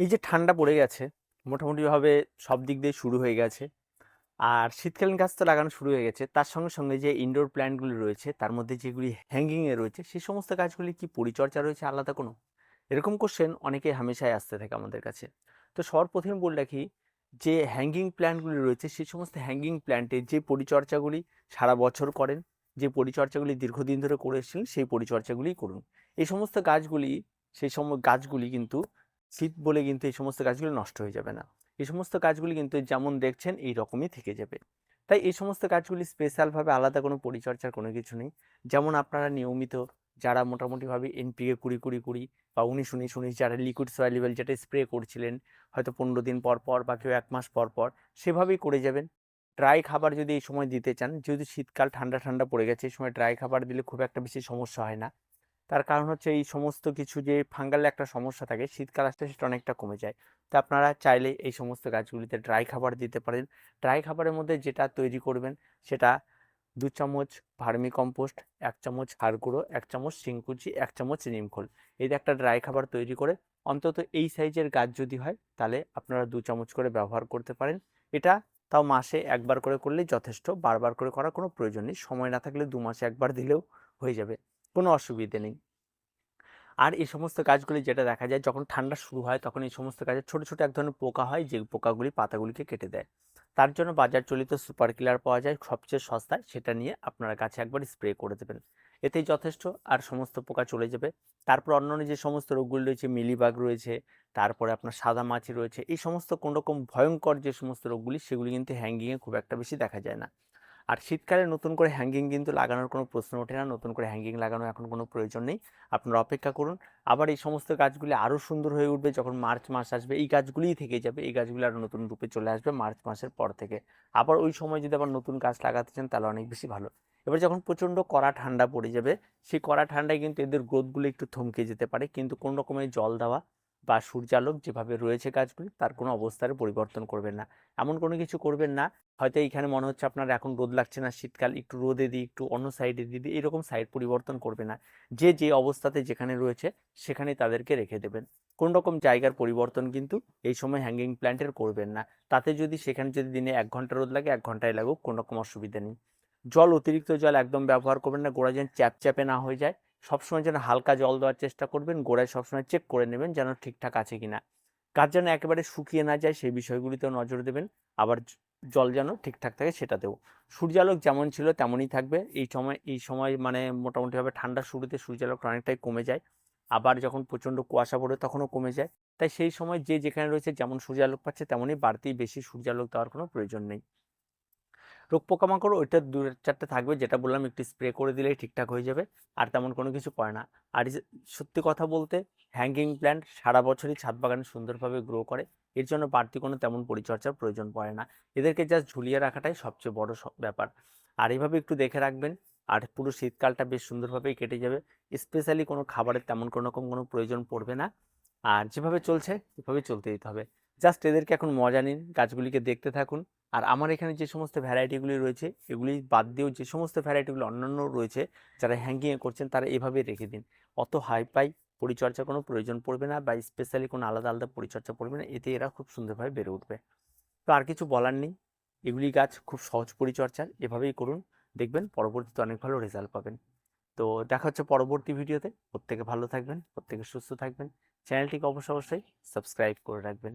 এই যে ঠান্ডা পড়ে গেছে মোটামুটিভাবে সব দিক দিয়ে শুরু হয়ে গেছে। আর শীতকালীন গাছ তো লাগানো শুরু হয়ে গেছে। তার সঙ্গে সঙ্গে যে ইনডোর প্ল্যান্টগুলি রয়েছে, তার মধ্যে যেগুলি হ্যাঙ্গিংয়ে রয়েছে সেই সমস্ত গাছগুলি কি পরিচর্যা রয়েছে আলাদা কোনো? এরকম কোশ্চেন অনেকে হামেশাই আসতে থাকে আমাদের কাছে। তো সর্বপ্রথমে বলে রাখি, যে হ্যাঙ্গিং প্ল্যান্টগুলি রয়েছে সেই সমস্ত হ্যাঙ্গিং প্ল্যান্টের যে পরিচর্যাগুলি সারা বছর করেন, যে পরিচর্যাগুলি দীর্ঘদিন ধরে করে এসেছিলেন, সেই পরিচর্যাগুলি করুন। এই সমস্ত গাছগুলি, সেই সম গাছগুলি কিন্তু শীত বলে কিন্তু এই সমস্ত গাছগুলি নষ্ট হয়ে যাবে না। এই সমস্ত গাছগুলি কিন্তু যেমন দেখছেন এই রকমই থেকে যাবে। তাই এই সমস্ত গাছগুলি স্পেশালভাবে আলাদা কোনো পরিচর্যার কোনো কিছু নেই। যেমন আপনারা নিয়মিত যারা মোটামুটিভাবে এনপিকে কুড়ি কুড়ি কুড়ি বা উনিশ উনিশ উনিশ যারা লিকুইড সয়েল লেভেল যেটা স্প্রে করছিলেন, হয়তো পনেরো দিন পর পর বা কেউ এক মাস পর পর, সেভাবেই করে যাবেন। ড্রাই খাবার যদি এই সময় দিতে চান, যেহেতু শীতকাল ঠান্ডা ঠান্ডা পড়ে গেছে, এই সময় ড্রাই খাবার দিলে খুব একটা বেশি সমস্যা হয় না। তার কারণ হচ্ছে এই সমস্ত কিছু যে ফাঙ্গালে একটা সমস্যা থাকে, শীতকাল আসতে সেটা অনেকটা কমে যায়। তো আপনারা চাইলে এই সমস্ত গাছগুলিতে ড্রাই খাবার দিতে পারেন। ড্রাই খাবারের মধ্যে যেটা তৈরি করবেন সেটা দু চামচ ভার্মি কম্পোস্ট, এক চামচ হাড় গুঁড়ো, এক চামচ শিংকুচি, এক চামচ নিমখোল এই একটা ড্রাই খাবার তৈরি করে অন্তত এই সাইজের গাছ যদি হয় তাহলে আপনারা দু চামচ করে ব্যবহার করতে পারেন। এটা তাও মাসে একবার করে করলেই যথেষ্ট, বারবার করে করার কোনো প্রয়োজন নেই। সময় না থাকলে দু মাসে একবার দিলেও হয়ে যাবে। কোনো অসুবিধে নেই। আর এই সমস্ত গাছগুলি যেটা দেখা যায়, যখন ঠান্ডা শুরু হয়, তখন এই সমস্ত গাছের ছোটো ছোটো এক ধরনের পোকা হয়, যে পোকাগুলি পাতাগুলিকে কেটে দেয়। তার জন্য বাজার চলিত সুপার কিলার পাওয়া যায় সবচেয়ে সস্তায়। সেটা নিয়ে আপনারা গাছে একবার স্প্রে করে দেবেন। এতেই যথেষ্ট, আর সমস্ত পোকা চলে যাবে। তারপর অন্যান্য যে সমস্ত রোগগুলি রয়েছে, মিলিবাগ রয়েছে, তারপরে আপনার সাদা মাছি রয়েছে, এই সমস্ত কোনো রকম ভয়ঙ্কর যে সমস্ত রোগগুলি, সেগুলি কিন্তু হ্যাঙ্গিংয়ে খুব একটা বেশি দেখা যায় না। আর শীতকালে নতুন করে হ্যাঙ্গিং কিন্তু লাগানোর কোনো প্রশ্ন ওঠে না, নতুন করে হ্যাঙ্গিং লাগানো এখন কোনো প্রয়োজন নেই, আপনারা অপেক্ষা করুন। আবার এই সমস্ত গাছগুলি আরও সুন্দর হয়ে উঠবে যখন মার্চ মাস আসবে, এই গাছগুলিই থেকে যাবে, এই গাছগুলি আরও নতুন রূপে চলে আসবে মার্চ মাসের পর থেকে। আবার ওই সময় যদি আবার নতুন গাছ লাগাতে চান তাহলে অনেক বেশি ভালো। এবার যখন প্রচণ্ড কড়া ঠান্ডা পড়ে যাবে, সেই কড়া ঠান্ডায় কিন্তু এদের গ্রোথগুলো একটু থমকে যেতে পারে, কিন্তু কোনো রকমের জল দেওয়া বা সূর্যালোক যেভাবে রয়েছে গাছগুলি, তার কোনো অবস্থার পরিবর্তন করবেন না। এমন কোনো কিছু করবেন না। হয়তো এইখানে মনে হচ্ছে আপনার এখন রোদ লাগছে না শীতকাল, একটু রোদে দিই, একটু অন্য সাইডে দিই দিই, এরকম সাইড পরিবর্তন করবে না। যে যে অবস্থাতে যেখানে রয়েছে সেখানে তাদেরকে রেখে দেবেন। কোন রকম জায়গার পরিবর্তন কিন্তু এই সময় হ্যাঙ্গিং প্ল্যান্টের করবেন না। তাতে যদি সেখানে যদি দিনে এক ঘণ্টা রোদ লাগে, এক ঘন্টায় লাগুক, কোনো রকম অসুবিধা নেই। জল, অতিরিক্ত জল একদম ব্যবহার করবেন না গোড়া যেন চ্যাপচ্যাপে না হয়ে যায়। সবসময় যেন হালকা জল দেওয়ার চেষ্টা করবেন, গোড়ায় সবসময় চেক করে নেবেন যেন ঠিকঠাক আছে কিনা। গাছ যেন একেবারে শুকিয়ে না যায় সেই বিষয়গুলিতেও নজর দেবেন, আবার জল যেন ঠিকঠাক থাকে সেটাতেও। সূর্যালোক যেমন ছিল তেমনই থাকবে। এই সময় এই সময় মানে মোটামুটিভাবে ঠান্ডার শুরুতে সূর্যালোকটা অনেকটাই কমে যায়। আবার যখন প্রচণ্ড কুয়াশা পড়ে তখনও কমে যায়। তাই সেই সময় যে যেখানে রয়েছে যেমন সূর্যালোক পাচ্ছে তেমনই বাড়তি বেশি সূর্যালোক দেওয়ার কোনো প্রয়োজন নেই। রোগ পোকামাকড় ওইটা দু, চারটে থাকবে, যেটা বললাম একটু স্প্রে করে দিলেই ঠিকঠাক হয়ে যাবে, আর তেমন কোনো কিছু করে না। আর সত্যি কথা বলতে হ্যাঙ্গিং প্ল্যান্ট সারা বছরই ছাদ বাগানে সুন্দরভাবে গ্রো করে, এর জন্য বাড়তি কোনো তেমন পরিচর্যার প্রয়োজন পড়ে না। এদেরকে জাস্ট ঝুলিয়ে রাখাটাই সবচেয়ে বড় ব্যাপার। আর এইভাবে একটু দেখে রাখবেন, আর পুরো শীতকালটা বেশ সুন্দরভাবেই কেটে যাবে স্পেশালি কোনো খাবারের তেমন কোনো রকম কোনো প্রয়োজন পড়বে না। আর যেভাবে চলছে এভাবে চলতে দিতে হবে। জাস্ট এদেরকে এখন মজা নিন, গাছগুলিকে দেখতে থাকুন। আর আমার এখানে যে সমস্ত ভ্যারাইটিগুলি রয়েছে, এগুলি বাদ দিয়েও যে সমস্ত ভ্যারাইটিগুলি অন্যান্য রয়েছে, যারা হ্যাঙ্গিংয়ে করছেন, তারা এভাবে রেখে দিন। অত হাই পাই, পরিচর্যা কোনো প্রয়োজন পড়বে না বা স্পেশালি কোনো আলাদা আলাদা পরিচর্যা পড়বে না, এতে এরা খুব সুন্দরভাবে বেড়ে উঠবে। তো আর কিছু বলার নেই। এগুলি গাছ খুব সহজ পরিচর্যা, এভাবেই করুন। দেখবেন পরবর্তীতে অনেক ভালো রেজাল্ট পাবেন। তো দেখা হচ্ছে পরবর্তী ভিডিওতে। প্রত্যেকে ভালো থাকবেন, প্রত্যেকে সুস্থ থাকবেন। চ্যানেলটিকে অবশ্যই অবশ্যই সাবস্ক্রাইব করে রাখবেন।